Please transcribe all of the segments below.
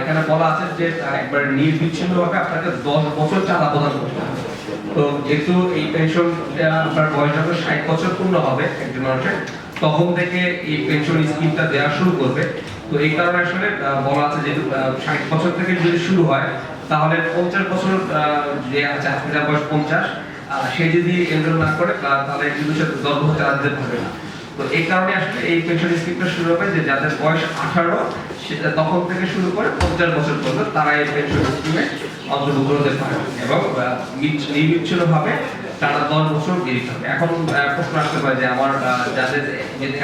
এখানে বলা আছে যে একবার আপনাকে দশ বছর চাঁদা প্রদান করতে হবে। তো যেহেতু এই আপনার বয়স যখন ষাট বছর পূর্ণ হবে একজন মানুষের, তখন থেকে এই পেনশন স্কিমটা দেওয়া শুরু করবে। তো এই কারণে আসলে বলা আছে যেহেতু ষাট বছর থেকে যদি শুরু হয়, তাহলে পঞ্চাশ বছর যে আছে আজকে যার বয়স পঞ্চাশ সে যদি এনরোল না করে, তাহলে কিন্তু সে দশ বছর চালাতে পারবে না। তো এই কারণে আসলে এই পেনশন স্কিমটা শুরু হবে যে যাদের বয়স আঠারো, সেটা তখন থেকে শুরু করে পঞ্চাশ বছর পর্যন্ত তারা এই পেনশন স্কিমে অন্তর্ভুক্ত হতে পারে এবং নির্বিচ্ছিন্ন ভাবে তারা দশ বছর দিতে হবে। এখন প্রশ্ন আসতে পারে যে আমার যাদের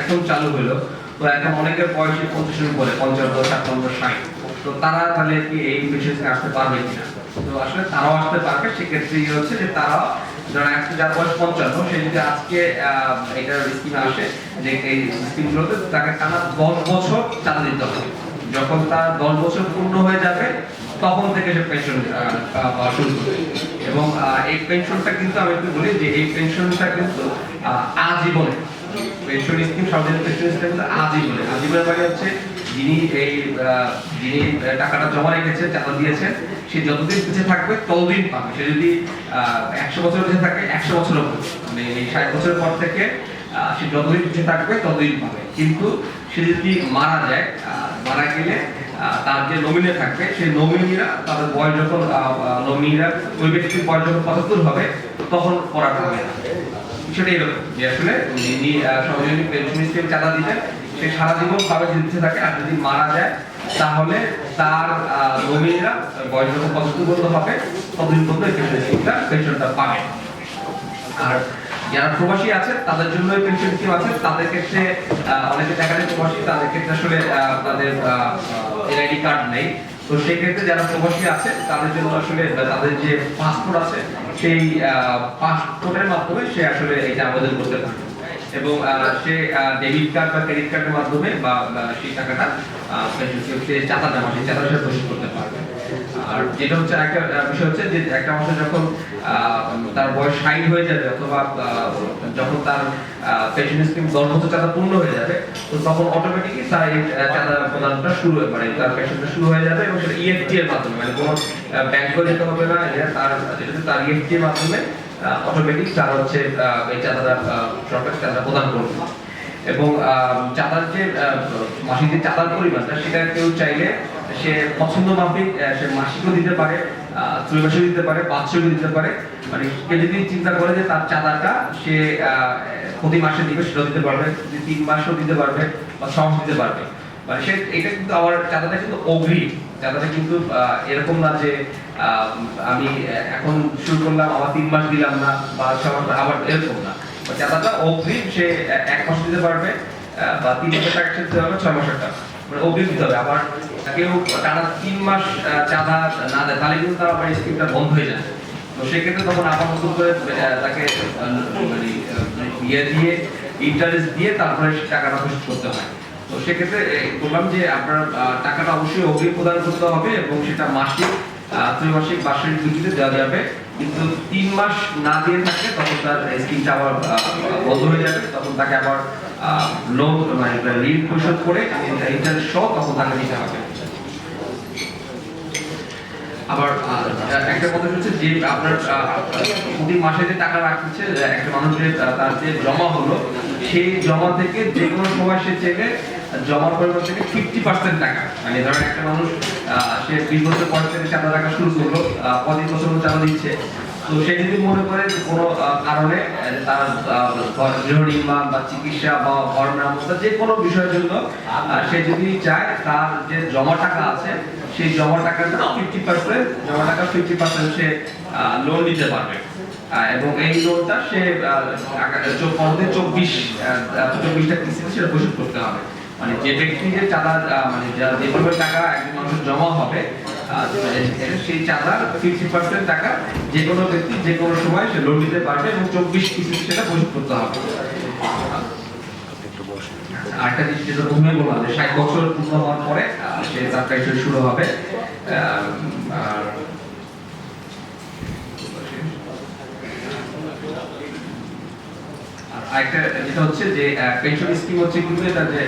এখন চালু হলো, তো এখন অনেকের বয়সে পঞ্চাশের উপরে পঞ্চান্ন ছাপ্পান্ন, ষাট। তো তারা তাহলে কি এই পেনশন আসতে পারবে কিনা? তো আসলে তারাও আসতে পারবে সেক্ষেত্রে হচ্ছে যে তারা যারা একটা যার বয়স পঞ্চান্ন, সে যদি আজকে এটার স্কিমে আসে, যে এই স্কিমগুলোতে তাকে টানা দশ বছর চাঁদা দিতে হবে। যখন তার দশ বছর পূর্ণ হয়ে যাবে, তখন থেকে সে পেনশন পাওয়া শুরু করবে। এবং এই পেনশনটা কিন্তু আমি একটু বলি যে, এই পেনশনটা কিন্তু আজীবনে পেনশন স্কিম সার্বজনীন পেনশন স্কিম আজীবনে। আজীবনের মানে হচ্ছে যিনি এই যিনি টাকাটা জমা রেখেছে চাঁদা দিয়েছেন সে যতদিন বেঁচে থাকবে, ততদিন পাবে। সে যদি একশো বছর বেঁচে থাকে, একশো বছরও পাবে। মানে এই ষাট বছরের পর থেকে সে যতদিন বেঁচে থাকবে, ততদিন পাবে। কিন্তু সে যদি মারা যায় মারা গেলে তার যে নমিনে থাকবে, সেই নমিনিরা, তাদের বয়স যখন নমিনিরা ওই ব্যক্তির বয়স যখন পঁচাত্তর হবে, তখন পড়াটা হবে বিষয়টা এরকম যে আসলে যিনি সর্বজনীন পেনশন স্কিম চাঁদা দিবেন সে সারা জীবন ভাবে জিততে থাকে আর যদি মারা যায়, তাহলে তার নমিনিরা বয়স যখন পঁচাত্তর হবে, ততদিন পর্যন্ত এই পেনশন পেনশনটা পাবে। আর যারা প্রবাসী আছে, তাদের জন্য পেনশন স্কিম আছে, তাদের ক্ষেত্রে অনেকে দেখা যায় প্রবাসী, তাদের ক্ষেত্রে আসলে তাদের এনআইডি কার্ড নেই। তো সেই ক্ষেত্রে যারা প্রবাসী আছে, তাদের জন্য আসলে তাদের যে পাসপোর্ট আছে, সেই পাসপোর্টের মাধ্যমে সে আসলে এটা আবেদন করতে পারে এবং সে ডেবিট কার্ড বা ক্রেডিট কার্ডের মাধ্যমে বা সেই টাকাটা স্কিমে চাঁদা জমা সেই চাঁদা সে পরিশোধ করতে পারবে আর যেটা হচ্ছে একটা বিষয় হচ্ছে যে একটা মানুষ যখন তার বয়স ষাট হয়ে যাবে অথবা যখন তার পেনশন স্কিম দশ বছর চাঁদা পূর্ণ হয়ে যাবে, তো তখন অটোমেটিকই তার এই চাঁদা প্রদানটা শুরু হয়ে মানে তার পেনশনটা শুরু হয়ে যাবে এবং সেটা ইএফটি এর মাধ্যমে মানে কোনো ব্যাংকে যেতে হবে না তার যেটা তার ইএফটি এর মাধ্যমে অটোমেটিক তার হচ্ছে এই চাঁদাটা সরকার চাঁদা প্রদান করবে। এবং চাঁদার যে মাসিক যে চাঁদার পরিমাণটা সেটা কেউ চাইলে সে পছন্দ মাফিক সে মাসিকও দিতে পারে আহ, ত্রৈমাসিকও দিতে পারে বাৎসরিকও দিতে পারে। মানে সে যদি চিন্তা করে যে তার চাঁদাটা সে প্রতি মাসে দিবে সেটাও দিতে পারবে যদি তিন মাসও দিতে পারবে বা ছ দিতে পারবে। মানে সে এটা কিন্তু আমার চাঁদাটা কিন্তু অগ্রিম। চাঁদাটা কিন্তু এরকম না যে আমি এখন শুরু করলাম, আবার তিন মাস দিলাম না, বা মাস আবার এরকম না। চাঁদাটা অগ্রিম সে এক মাস দিতে পারবে বা তিন মাসের টাকা দিতে পারবে ছয় মাসের টাকা। মানে অগ্রিম দিতে হবে। আবার কেউ টানা তিন মাস চাঁদা না দেয়, তাহলে কিন্তু তার আবার স্কিমটা বন্ধ হয়ে যায়। তো সেক্ষেত্রে তখন আবার নতুন করে তাকে মানে ইয়ে দিয়ে ইন্টারেস্ট দিয়ে তারপরে টাকাটা পরিশোধ করতে হয়। তো সেক্ষেত্রে বললাম যে আপনার টাকাটা অবশ্যই অগ্রিম প্রদান করতে হবে এবং সেটা মাসিক। ত্রৈমাসিক বার্ষিক ভিত্তিতে দেওয়া যাবে। কিন্তু তিন মাস না দিয়ে থাকে তখন তার স্কিমটা আবার বন্ধ হয়ে যাবে। তখন তাকে আবার লোন মানে ঋণ পরিশোধ করে ইন্টারেস্ট সহ তখন তাকে দিতে হবে। আবার একটা কথা হচ্ছে যে আপনার প্রতি মাসে যে টাকা রাখছে একটা মানুষের যে তার যে জমা হলো, সেই জমা থেকে যে কোনো সময় সে চাইলে জমার পরিমাণ থেকে ফিফটি পার্সেন্ট টাকা। মানে ধরেন একটা মানুষ সে বিশ বছর পর থেকে চাঁদা রাখা শুরু করল পঁচিশ বছর চাঁদা দিচ্ছে সে যদি মনে করে কোনো কারণে তার আহ, গৃহ নির্মাণ বা চিকিৎসা বা ঘর মেরামত যে কোনো বিষয়ের জন্য সে যদি চায় তার যে জমা টাকা আছে সেই জমা টাকাটা ফিফটি পার্সেন্ট জমা টাকা ফিফটি পার্সেন্ট সে লোন নিতে পারবে। এবং এই লোনটা সে পরবর্তী চব্বিশ চব্বিশটা কিস্তিতে সেটা পরিশোধ করতে হবে। মানে যে ব্যক্তি যে আহ, মানে যা- টাকা একজন মানুষের জমা হবে সেই চাঁদার ফিফটি পার্সেন্ট টাকা যে কোনো ব্যক্তি যে কোনো সময় সে লোন নিতে পারবে এবং চব্বিশ কিস্তিতে সেটা পরিশোধ করতে হবে। আরেকটা জিনিস যেটা প্রথমে বললাম যে ষাট বছর পূর্ণ হওয়ার পরে সে তার পেনশন শুরু হবে। আর আর আরেকটা যেটা হচ্ছে যে পেনশন স্কিম হচ্ছে কিন্তু এটা যে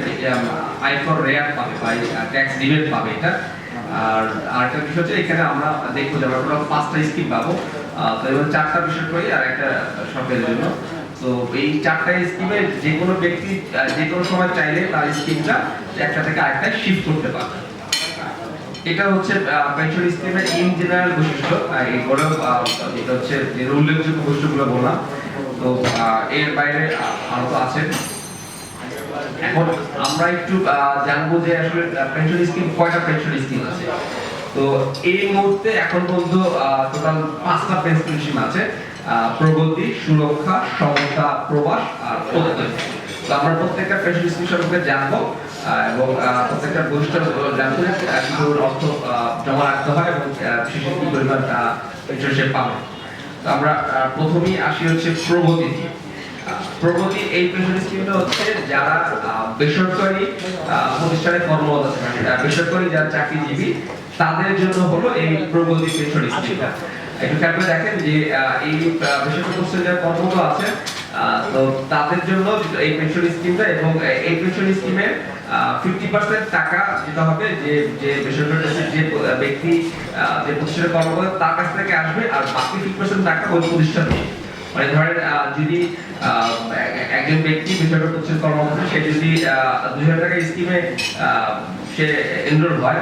আইফর রেয়ার পাবে বা ট্যাক্স রিবেট পাবে এটা। আর আরেকটা বিষয় হচ্ছে এখানে আমরা দেখব যে আমরা পাঁচটা স্কিম পাবো। তো এবার চারটা বিষয় করি আর একটা সরকারের জন্য। তো এই চারটা স্কিমে যে কোনো ব্যক্তি যে কোনো সময় চাইলে তার স্কিমটা একটা থেকে আরেকটা শিফট করতে পারবে। এটা হচ্ছে পেনশন স্কিমের ইন জেনারেল বৈশিষ্ট্য। আহ, এটা হচ্ছে যে উল্লেখযোগ্য বৈশিষ্ট্যগুলো বললাম। তো এর বাইরে আহ, আরও তো আছে। আমরা একটু জানব যে আসলে পেনশন স্কিম কয়টা পেনশন স্কিম আছে? তো এই মুহূর্তে এখন পর্যন্ত টোটাল পাঁচটা পেনশন স্কিম আছে। প্রগতি, সুরক্ষা, সমতা, প্রবাস আর প্রত্যয় তো আমরা প্রত্যেকটা পেনশন স্কিম সম্পর্কে জানব এবং প্রত্যেকটা বৈশিষ্ট্য কিছু অর্থ জমা রাখতে হয় এবং শেষে কি পরিমাণ পেনশন সে পাবে। তো আমরা প্রথমেই আসি হচ্ছে প্রগতি প্রগতি এই পেনশন স্কিমটা হচ্ছে যারা বেসরকারি প্রতিষ্ঠানে কর্মরত মানে, বেসরকারি যারা চাকরিজীবী তাদের জন্য হলো এই প্রগতি পেনশন স্কিমটা। একটু খেয়াল দেখেন যে এই বেসরকারি প্রতিষ্ঠানে যারা কর্মরত আছে তো তাদের জন্য এই পেনশন স্কিমটা এবং এই পেনশন স্কিমে ফিফটি পার্সেন্ট টাকা যেটা হবে যে যে বেসরকারি যে ব্যক্তি যে প্রতিষ্ঠানে কর্মরত তার কাছ থেকে আসবে আর বাকি ফিফটি পার্সেন্ট টাকা ওই প্রতিষ্ঠান মানে ধরেন যদি একজন ব্যক্তি বেসরকারি প্রতিষ্ঠান কর্মরত সে যদি দুই হাজার টাকা স্কিমে সে এনরোল হয়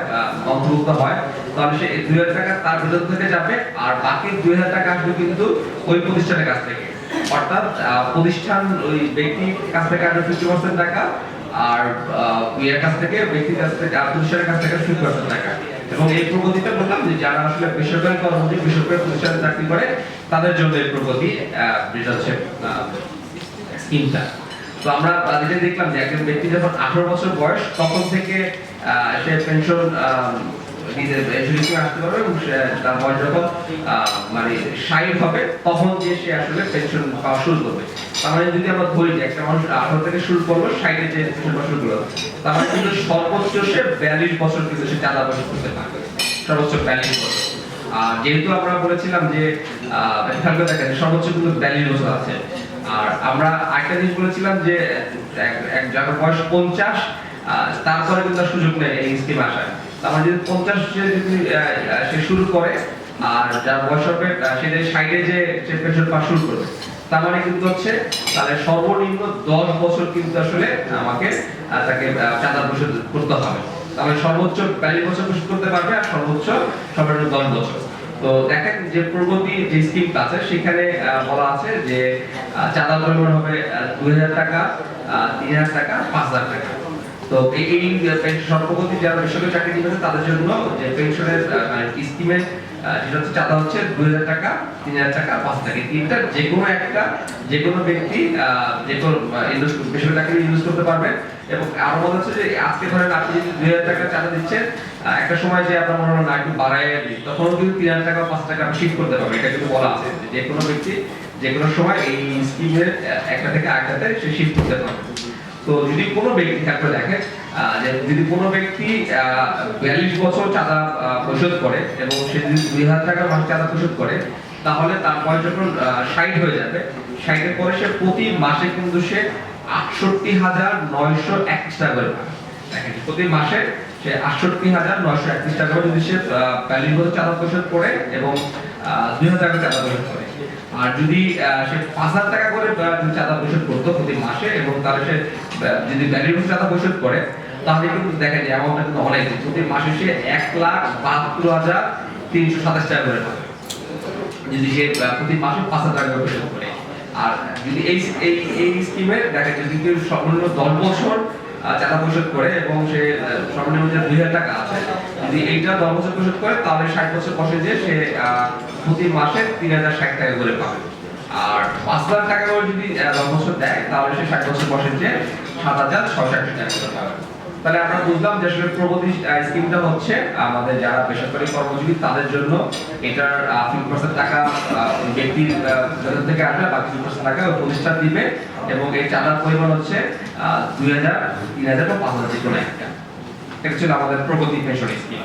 অন্তর্ভুক্ত হয়, তাহলে সে দুই হাজার টাকা তার বেতন থেকে যাবে, আর বাকি দুই হাজার টাকা আসবে কিন্তু ওই প্রতিষ্ঠানের কাছ থেকে। অর্থাৎ প্রতিষ্ঠান ওই ব্যক্তির কাছ থেকে আসবে ফিফটি পার্সেন্ট টাকা, আর ইয়ের কাছ থেকে, ব্যক্তির কাছ থেকে প্রতিষ্ঠানের কাছ থেকে ফিফটি পার্সেন্ট টাকা। এবং এই প্রগতিটা বললাম যে যারা আসলে বেসরকারি কর্মচারী, বেসরকারি প্রতিষ্ঠানে চাকরি করে, তাদের জন্য এই প্রগতি যেটা হচ্ছে স্কিমটা। তো আমরা যেটা দেখলাম যে একজন ব্যক্তি যখন আঠারো বছর বয়স, তখন থেকে সে পেনশন আসতে পারবে এবং তার বয়স যখন মানে ষাট হবে, তখন যে সে আসলে পেনশন পাওয়া শুরু করবে। মানে যদি আমরা ধরি যে একটা মানুষ আঠারো থেকে শুরু করল ষাটে যে করল মানে কিন্তু সর্বোচ্চ সে বিয়াল্লিশ বছর কিন্তু সে চাঁদা বছর করতে পারবে। সর্বোচ্চ বিয়াল্লিশ বছর। আর যেহেতু আমরা বলেছিলাম যে সর্বোচ্চ কিন্তু বিয়াল্লিশ বছর আছে। আর আমরা জিনিস বলেছিলাম যে যার বয়স পঞ্চাশ তারপরে কিন্তু সুযোগ নেই এই স্কিম আসার। তার মানে যদি পঞ্চাশ যদি সে শুরু করে আর যার বয়স হবে আহ, সে যে সাইডে যে পেনশন পাওয়া শুরু করবে তার মানে কিন্তু হচ্ছে, তাহলে সর্বনিম্ন দশ বছর কিন্তু আসলে আমাকে তাকে চাঁদা পরিশোধ করতে হবে। তাহলে সর্বোচ্চ বিয়াল্লিশ বছর পরিশোধ করতে পারবে আর সর্বোচ্চ সর্বনিম্ন দশ বছর। তো দেখেন যে প্রগতি যে স্কিমটা আছে, সেখানে বলা আছে যে চাঁদা পরিমাণ হবে দুই হাজার টাকা তিন হাজার টাকা, পাঁচ হাজার টাকা। তো এই সর্বপ্রগতি যারা বেসরকারি চাকরি দিবে তাদের জন্য যে পেনশনের স্কিমের যেটা হচ্ছে চাঁদা হচ্ছে দুই হাজার টাকা তিন হাজার টাকা, পাঁচ হাজার টাকা। তিনটা যে কোনো একটা, যে কোনো ব্যক্তি যে কোনো ইনভেস্ট বেসরকারি চাকরি ইনভেস্ট করতে পারবে। এবং আরও মনে হচ্ছে যে আজকে ধরেন আপনি যদি দুই হাজার টাকা চাঁদা দিচ্ছেন একটা সময় যে আপনার মনে হলো না, একটু বাড়ায় দিই তখন কিন্তু তিন হাজার টাকা পাঁচ টাকা শিফট করতে পারবে এটা কিন্তু বলা আছে যে কোনো ব্যক্তি, যে কোনো সময় এই স্কিমের একটা থেকে আরেকটাতে সে শিফট করতে পারবে। তো যদি কোনো ব্যক্তি থাকলে দেখে যদি কোনো ব্যক্তি বিয়াল্লিশ বছর চাঁদা পরিশোধ করে এবং সে যদি দুই হাজার টাকা মাস চাঁদা পরিশোধ করে, তাহলে তার বয়স যখন ষাট হয়ে যাবে, ষাটের পরে সে প্রতি মাসে কিন্তু সে আটষট্টি হাজার নয়শো একত্রিশ টাকা করে প্রতি মাসে সে আটষট্টি হাজার নয়শো একত্রিশ টাকা যদি সে বিয়াল্লিশ বছর চাঁদা পরিশোধ করে এবং দুই হাজার টাকা চাঁদা পরিশোধ করে। আর যদি সে পাঁচ হাজার টাকা করে চাঁদা পরিশোধ করতো প্রতি মাসে এবং তাহলে সে যদি ভ্যালিড চাঁদা পরিশোধ করে তাহলে কিন্তু দেখা যায় অ্যামাউন্টটা কিন্তু অনেক প্রতি মাসে সে এক লাখ বাহাত্তর হাজার তিনশো সাতাশ টাকা করে পাবে। যদি সে প্রতি মাসে পাঁচ হাজার টাকা করে করে। আর যদি এই এই এই স্কিমে দেখা যায় যদি কেউ সর্বনিম্ন দশ বছর চাঁদা পরিশোধ করে এবং সে সর্বনিম্ন যে দুই হাজার টাকা আছে, যদি এইটা দশ বছর পরিশোধ করে, তাহলে ষাট বছর বসে যে সে প্রতি মাসে তিন হাজার ষাট টাকা করে পাবে। আর পাঁচ হাজার টাকা করে যদি দশ বছর দেয়, তাহলে সে ষাট বছর বসে যে সাত হাজার একশো টাকা করে পাবে। তাহলে আমরা বুঝলাম যে আসলে প্রগতি স্কিমটা হচ্ছে, আমাদের যারা বেসরকারি কর্মজীবী, তাদের জন্য এটার ফিফটি পার্সেন্ট টাকা ব্যক্তির বেতন থেকে আসবে বাকি ফিফটি পার্সেন্ট টাকা প্রতিষ্ঠান দিবে এবং এই চাঁদার পরিমাণ হচ্ছে দুই হাজার, তিন হাজার বা পাঁচ হাজার যে কোনো একটা। আমাদের প্রগতি পেনশন স্কিম